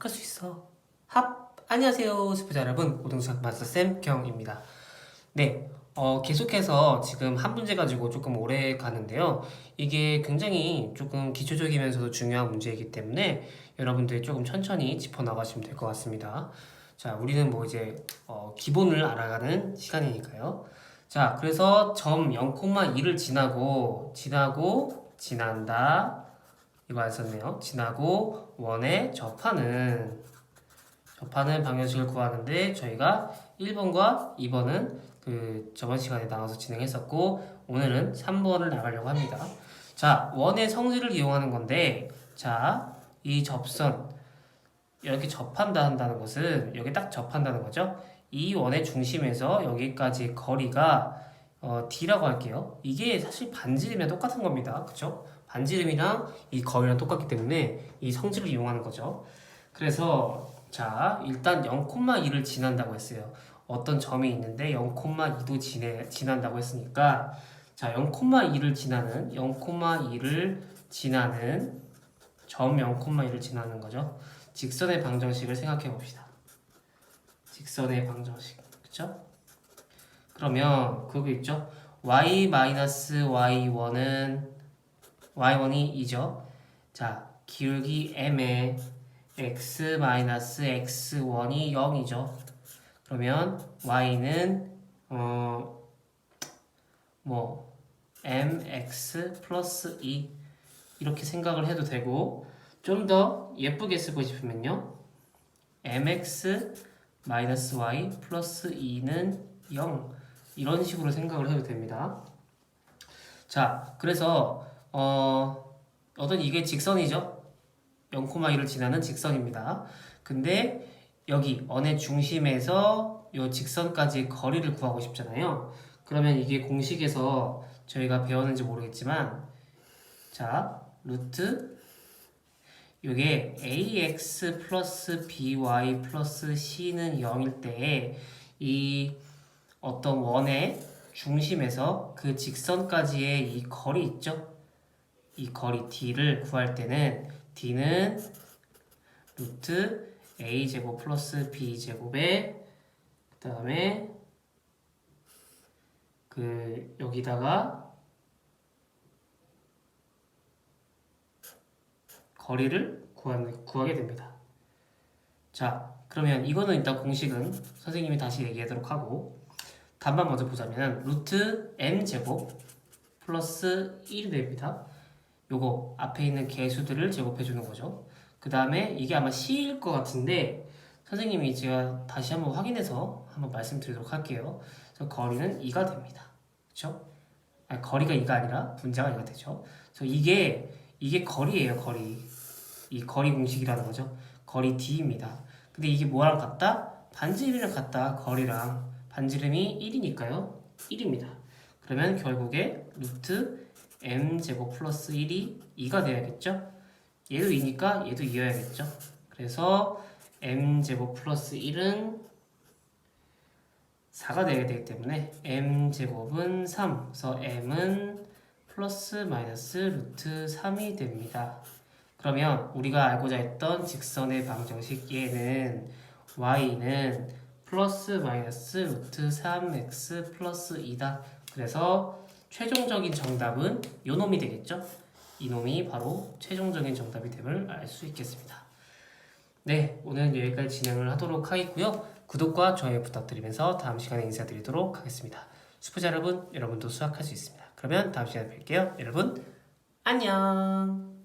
수학할 수 있어. 합! 안녕하세요, 스프자 여러분. 고등수학 마스터쌤 경입니다. 네, 어, 계속해서 지금 한 문제 가지고 조금 오래 가는데요. 이게 굉장히 조금 기초적이면서도 중요한 문제이기 때문에 여러분들이 조금 천천히 짚어나가시면 될 것 같습니다. 자, 우리는 뭐 이제 어, 기본을 알아가는 시간이니까요. 자, 그래서 점 0,2를 지나고, 지나고, 지난다. 이거 안 썼네요. 지나고, 원에 접하는, 접하는 방정식을 구하는데, 저희가 1번과 2번은 그 저번 시간에 나와서 진행했었고, 오늘은 3번을 나가려고 합니다. 자, 원의 성질을 이용하는 건데, 자, 이 접선, 이렇게 접한다 한다는 것은, 여기 딱 접한다는 거죠. 이 원의 중심에서 여기까지 거리가 어, d라고 할게요. 이게 사실 반지름이랑 똑같은 겁니다. 그쵸? 반지름이랑 이 거리랑 똑같기 때문에 이 성질을 이용하는 거죠. 그래서 자 일단 0,2를 지난다고 했어요. 어떤 점이 있는데 0,2도 지내, 지난다고 했으니까 자 0,2를 지나는 0,2를 지나는 점 0,2를 지나는 거죠. 직선의 방정식을 생각해 봅시다. 직선의 방정식 그쵸? 그러면 그거 있죠? y 마이너스 y1은 y1이 2죠. 자 기울기 m에 x 마이너스 x1이 0이죠. 그러면 y는 어 뭐 mx 플러스 2 이렇게 생각을 해도 되고 좀 더 예쁘게 쓰고 싶으면요 mx 마이너스 y 플러스 2는 0 이런 식으로 생각을 해도 됩니다. 자, 그래서 어, 어떤 이게 직선이죠. 0,2를 지나는 직선입니다. 근데 여기 원의 중심에서 이 직선까지 거리를 구하고 싶잖아요. 그러면 이게 공식에서 저희가 배웠는지 모르겠지만 자, 루트 이게 ax 플러스 by 플러스 c는 0일 때이 어떤 원의 중심에서 그 직선까지의 이 거리 있죠? 이 거리 d를 구할 때는 d는 루트 a 제곱 플러스 b 제곱에 그 다음에 그 여기다가 거리를 구하는, 구하게 됩니다. 자, 그러면 이거는 일단 공식은 선생님이 다시 얘기하도록 하고 답만 먼저 보자면 루트 m 제곱 플러스 1이 됩니다. 요거 앞에 있는 개수들을 제곱해 주는 거죠. 그 다음에 이게 아마 c일 것 같은데 선생님이 제가 다시 한번 확인해서 한번 말씀드리도록 할게요. 그래서 거리는 2가 됩니다. 그렇죠? 아니, 거리가 2가 아니라 분자가 2가 되죠. 그래서 이게 이게 거리예요, 거리. 이 거리 공식이라는 거죠. 거리 d입니다. 근데 이게 뭐랑 같다? 반지름이랑 같다. 거리랑 반지름이 1이니까요. 1입니다. 그러면 결국에 루트 m 제곱 플러스 1이 2가 돼야겠죠? 얘도 2니까 얘도 2여야겠죠? 그래서 m 제곱 플러스 1은 4가 되게 되기 때문에 m 제곱은 3. 그래서 m은 플러스 마이너스 루트 3이 됩니다. 그러면 우리가 알고자 했던 직선의 방정식 얘는 y는 플러스 마이너스 루트 3x 플러스 2다. 그래서 최종적인 정답은 요 놈이 되겠죠? 이 놈이 바로 최종적인 정답이 됨을 알 수 있겠습니다. 네, 오늘은 여기까지 진행을 하도록 하겠고요. 구독과 좋아요 부탁드리면서 다음 시간에 인사드리도록 하겠습니다. 수포자 여러분, 여러분도 수학할 수 있습니다. 그러면 다음 시간에 뵐게요. 여러분, 안녕!